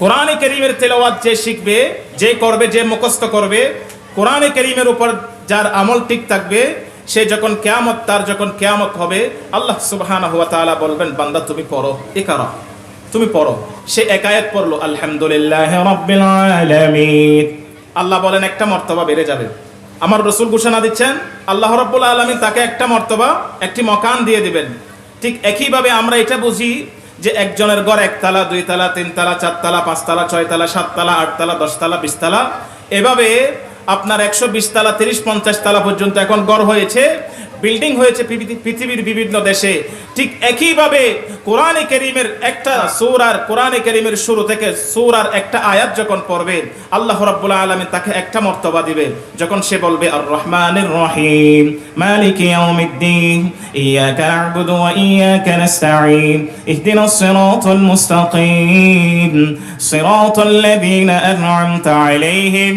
কোরআনে করিমের তেলাওয়াত যে শিখবে, যে করবে, যে মুখস্থ করবে, কোরআনে করিমের উপর যার আমল ঠিক থাকবে, সে যখন কেয়ামত, তার যখন কেয়ামত হবে, আল্লাহ সুবহানাহু ওয়া তাআলা বলবেন, বান্দা, তুমি পড়ো, ইকরা, তুমি পড়ো। সে একায়াত পড়ল, আলহামদুলিল্লাহ আল্লাহ বলেন, একটা মর্তবা বেড়ে যাবে। আমার রসুল ঘোষণা দিচ্ছেন, আল্লাহ রাব্বুল আলামিন তাকে একটা মর্তবা, একটি মকান দিয়ে দিবেন। ঠিক একইভাবে আমরা এটা বুঝি যে একজনের ঘর একতলা, দুইতলা, তিনতলা, চারতলা, পাঁচতলা, ছয়তলা, সাততলা, আটতলা, দশতলা, বিশতলা। এভাবে আপনার একশো বিশ তালা তিরিশ পঞ্চাশ তলা পর্যন্ত এখন গড় হয়েছে। বিল্ডিং হয়েছে পৃথিবীর বিভিন্ন দেশে। ঠিক একইভাবে কোরআনে করিমের একটা সূরার কোরআনে করিমের শুরু থেকে সূরার একটা আয়াত যখন পড়বে, আল্লাহ রাব্বুল আলামিন তাকে একটা মর্তবা দিবে, যখন সে বলবে আর রহমানির রহিম, মালিক ইয়াউমিদ্দিন ইয়াকা না'বুদু ওয়া ইয়াকা নাস্তাঈন ইহদিনাস সিরাতাল মুস্তাকিম, সিরাতাল লাযীনা আন'আমতা আলাইহিম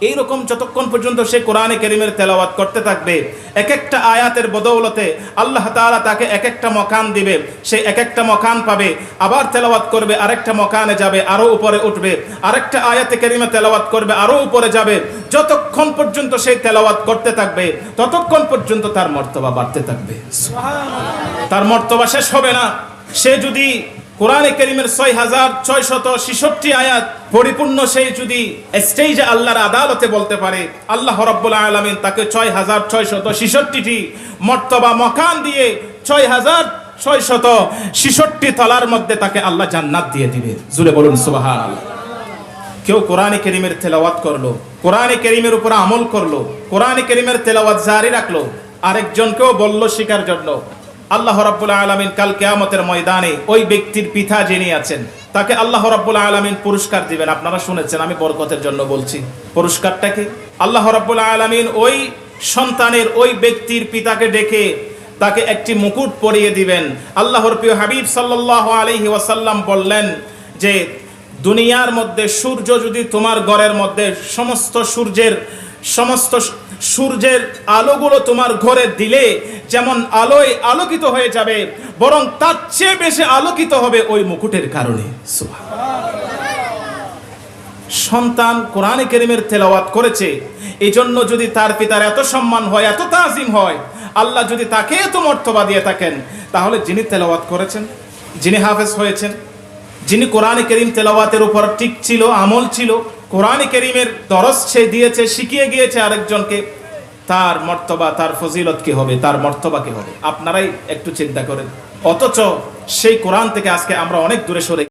এইরকম যতক্ষণ পর্যন্ত সে কোরআনে করিমের তেলাওয়াত করতে থাকবে এক একটা আয়াতের বদৌলতে আল্লাহ তাআলা তাকে এক একটা মকান দিবে সে এক একটা মকান পাবে আবার তেলাওয়াত করবে আরেকটা মকানে যাবে আরও উপরে উঠবে আরেকটা আয়াতে করিমে তেলাওয়াত করবে আরও উপরে যাবে যতক্ষণ পর্যন্ত সেই তেলাওয়াত করতে থাকবে ততক্ষণ পর্যন্ত তার মর্তবা বাড়তে থাকবে। তার মর্তবা শেষ হবে না। সে যদি কোরআনে করিমের ছয় হাজার ছয় শত ছেষট্টি আয়াত পরিপূর্ণ সেই যদি স্টেজে আল্লাহর আদালতে বলতে পারে, আল্লাহ রব্বুল আলমিন তাকে ছয় হাজার ছয় শত ছেষট্টিটি মর্তবা মকান দিয়ে ছয় হাজার ছয় শত ছেষট্টি তলার মধ্যে তাকে আল্লাহ জান্নাত দিয়ে দিবে। জুড়ে বলুন সুবাহান আল্লাহ কেউ কোরআনে করিমের তেলাওয়াত করল, কোরআনে করিমের উপর আমল করল, কোরআনে করিমের তেলাওয়াত জারি রাখল, আরেকজনকেও বলল শিকার জন্য। আল্লাহ রাব্বুল আলামিন কাল কেয়ামতের ময়দানে ওই ব্যক্তির পিতা যিনি আছেন, তাকে আল্লাহ রাব্বুল আলামিন পুরস্কার দিবেন। আপনারা শুনেছেন, আমি বরকতের জন্য বলছি। পুরস্কারটা কি? আল্লাহ রাব্বুল আলামিন ওই সন্তানের ওই ব্যক্তির পিতাকে ডেকে তাকে একটি মুকুট পরিয়ে দিবেন। আল্লাহর প্রিয় হাবিব সাল্লাল্লাহু আলাইহি ওয়াসাল্লাম বললেন যে, দুনিয়ার মধ্যে সূর্য যদি তোমার ঘরের মধ্যে সমস্ত সূর্যের সমস্ত সূর্যের আলোগুলো তোমার ঘরে দিলে যেমন আলোয় আলোকিত হয়ে যাবে, বরং তার চেয়ে বেশি আলোকিত হবে ওই মুকুটের কারণে। সন্তান কোরআনে কেরিমের তেলাওয়াত করেছে। এই জন্য যদি তার পিতার এত সম্মান হয়, এত তাজিম হয়, আল্লাহ যদি তাকে এত মর্তবা দিয়ে থাকেন, তাহলে যিনি তেলাওয়াত করেছেন, যিনি হাফেজ হয়েছেন, যিনি কোরআনে করিম তেলাওয়াতের উপর ঠিক ছিল, আমল ছিল কোরআনে করিমের দরস সে দিয়েছে, শিখিয়ে গিয়েছে আরেকজনকে। তার মর্তবা, তার ফজিলত কি হবে? তার মর্তবা কি হবে? আপনারাই একটু চিন্তা করেন। অথচ সেই কোরআন থেকে আজকে আমরা অনেক দূরে সরে